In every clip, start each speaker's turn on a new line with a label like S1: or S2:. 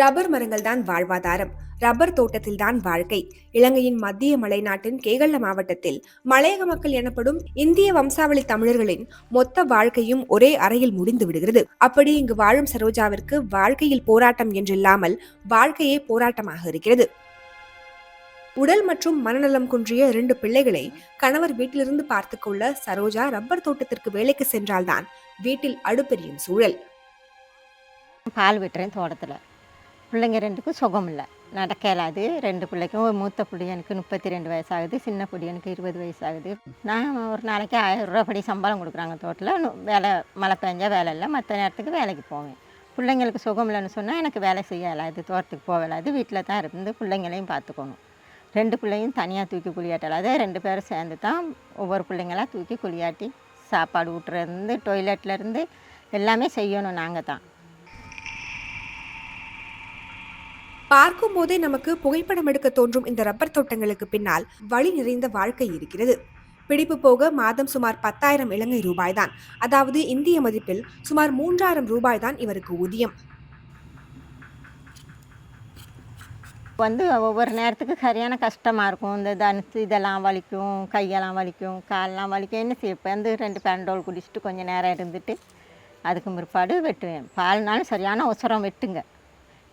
S1: rubber மரங்கள் தான் வாழ்வாதாரம் ரப்பர் தோட்டத்தில் தான் வாழ்க்கை இலங்கையின் மத்திய மலைநாட்டின் கேகல்ல மாவட்டத்தில் மலையக மக்கள் எனப்படும் இந்திய வம்சாவளி தமிழர்களின் மொத்த வாழ்க்கையும் ஒரே அறையில் முடிந்து விடுகிறது அப்படி இங்கு வாழும் சரோஜாவிற்கு வாழ்க்கையில் போராட்டம் என்றில்லாமல் வாழ்க்கையே போராட்டமாக இருக்கிறது உடல் மற்றும் மனநலம் குன்றிய இரண்டு பிள்ளைகளை கணவர் வீட்டிலிருந்து பார்த்து கொள்ள சரோஜா ரப்பர் தோட்டத்திற்கு வேலைக்கு சென்றால்தான் வீட்டில் அடுப்பெரியும் சூழல்
S2: பால் விட்டுறேன் தோட்டத்தில் பிள்ளைங்க ரெண்டுக்கும் சுகம் இல்லை நடக்க ரெண்டு பிள்ளைக்கும் ஒரு மூத்த பிள்ளையனுக்கு முப்பத்தி ரெண்டு வயசு ஆகுது சின்ன பிள்ளையனுக்கு இருபது வயசு ஆகுது நான் ஒரு நாளைக்கு ஆயிரம் படி சம்பளம் கொடுக்குறாங்க தோட்டில் வேலை மழை பெஞ்சா வேலை இல்லை மற்ற நேரத்துக்கு வேலைக்கு போவேன் பிள்ளைங்களுக்கு சுகம் இல்லைன்னு சொன்னால் எனக்கு வேலை செய்ய இயலாது தோட்டத்துக்கு போக இல்லாது வீட்டில் தான் இருந்து பிள்ளைங்களையும் பார்த்துக்கணும் ரெண்டு பிள்ளையும் தனியாக தூக்கி குளியாட்டலாது ரெண்டு பேரும் சேர்ந்து தான் ஒவ்வொரு பிள்ளைங்களாக தூக்கி குளியாட்டி சாப்பாடு ஊட்டுறதுலேருந்து டொய்லெட்லேருந்து எல்லாமே செய்யணும் நாங்கள் தான்
S1: பார்க்கும் போதே நமக்கு புகைப்படம் எடுக்க தோன்றும் இந்த ரப்பர் தோட்டங்களுக்கு பின்னால் வழி நிறைந்த வாழ்க்கை இருக்கிறது பிடிப்பு போக மாதம் சுமார் பத்தாயிரம் இலங்கை ரூபாய் தான் அதாவது இந்திய மதிப்பில் சுமார் மூன்றாயிரம் ரூபாய் தான் இவருக்கு ஊதியம்
S2: வந்து ஒவ்வொரு நேரத்துக்கு சரியான கஷ்டமாக இருக்கும் இந்த தனுசு இதெல்லாம் வலிக்கும் கையெல்லாம் வலிக்கும் காலெல்லாம் வலிக்கும் என்ன செய்ய வந்து ரெண்டு பேண்டோல் குடிச்சிட்டு கொஞ்சம் நேரம் இருந்துட்டு அதுக்கு பிற்பாடு வெட்டுவேன் பால்னாலும் சரியான உசரம் வெட்டுங்க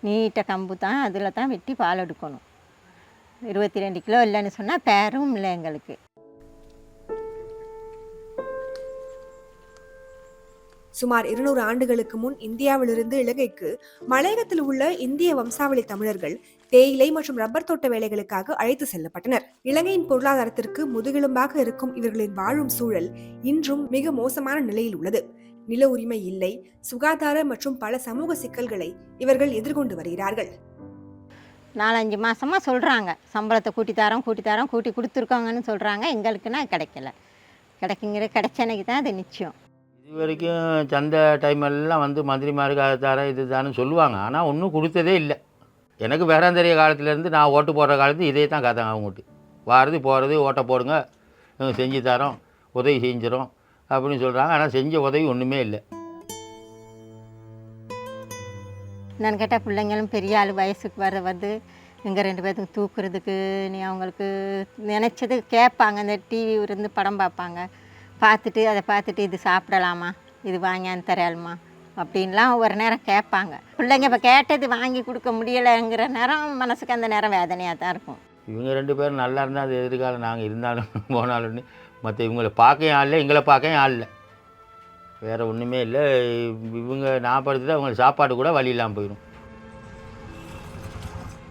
S2: நீட்ட கம்பு தான் அதில் தான் வெட்டி பால் எடுக்கணும் இருபத்தி ரெண்டு கிலோ இல்லைன்னு சொன்னால் பேரும் இல்லை எங்களுக்கு
S1: சுமார் இருநூறு ஆண்டுகளுக்கு முன் இந்தியாவிலிருந்து இலங்கைக்கு மலையகத்தில் உள்ள இந்திய வம்சாவளி தமிழர்கள் தேயிலை மற்றும் ரப்பர் தோட்ட வேலைகளுக்காக அழைத்து செல்லப்பட்டனர் இலங்கையின் பொருளாதாரத்திற்கு முதுகெலும்பாக இருக்கும் இவர்களின் வாழும் சூழல் இன்றும் மிக மோசமான நிலையில் உள்ளது நில உரிமை இல்லை சுகாதார மற்றும் பல சமூக சிக்கல்களை இவர்கள் எதிர்கொண்டு வருகிறார்கள்
S2: நாலஞ்சு மாசமா சொல்றாங்க சம்பளத்தை கூட்டி தரோம் கூட்டி தரோம் கூட்டி கொடுத்துருக்காங்கன்னு சொல்றாங்க எங்களுக்குன்னா கிடைக்கல கிடைக்குங்கிற கிடைச்சனைக்கு தான் அது நிச்சயம்
S3: இது வரைக்கும் சந்தை டைம் எல்லாம் வந்து மந்திரிமாருக்கு அதை தர இது தானு சொல்லுவாங்க ஆனால் ஒன்றும் கொடுத்ததே இல்லை எனக்கு வேறாந்தரிய காலத்துலேருந்து நான் ஓட்டு போடுற காலத்து இதே தான் கதை அவங்ககிட்ட வாரது போகிறது ஓட்டை போடுங்க செஞ்சு தரோம் உதவி செஞ்சிடும் அப்படின்னு சொல்கிறாங்க ஆனால் செஞ்ச உதவி ஒன்றுமே இல்லை
S2: நான் கேட்டால் பிள்ளைங்களும் பெரிய ஆள் வயசுக்கு வர வந்து எங்கள் ரெண்டு பேர்த்துக்கு தூக்குறதுக்கு நீ அவங்களுக்கு நினச்சது கேட்பாங்க இந்த டிவி இருந்து படம் பார்ப்பாங்க பார்த்துட்டு அதை பார்த்துட்டு இது சாப்பிடலாமா இது வாங்கியாந்து தரையாளுமா அப்படின்லாம் ஒரு நேரம் கேட்பாங்க பிள்ளைங்க இப்போ கேட்டது வாங்கி கொடுக்க முடியலைங்கிற நேரம் மனசுக்கு அந்த நேரம் வேதனையாக தான் இருக்கும்
S3: இவங்க ரெண்டு பேரும் நல்லா இருந்தால் அது எதிர்காலம் நாங்கள் இருந்தாலும் போனாலும்னு மற்ற இவங்களை பார்க்க ஆள் இல்லை எங்களை பார்க்கவும் ஆள் இல்லை வேறு ஒன்றுமே இல்லை இவங்க நான் படுத்துட்டு அவங்களுக்கு சாப்பாடு கூட வழி இல்லாமல் போயிடும்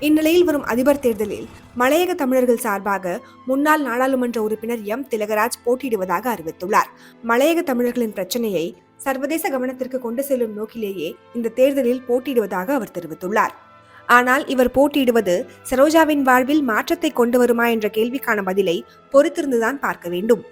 S1: இந்நிலையில் வரும் அதிபர் தேர்தலில் மலையக தமிழர்கள் சார்பாக முன்னாள் நாடாளுமன்ற உறுப்பினர் எம் திலகராஜ் போட்டியிடுவதாக அறிவித்துள்ளார் மலையக தமிழர்களின் பிரச்சனையை சர்வதேச கவனத்திற்கு கொண்டு செல்லும் நோக்கிலேயே இந்த தேர்தலில் போட்டியிடுவதாக அவர் தெரிவித்துள்ளார் ஆனால் இவர் போட்டியிடுவது சரோஜாவின் வாழ்வில் மாற்றத்தை கொண்டு வருமா என்ற கேள்விக்கான பதிலை பொறுத்திருந்துதான் பார்க்க வேண்டும்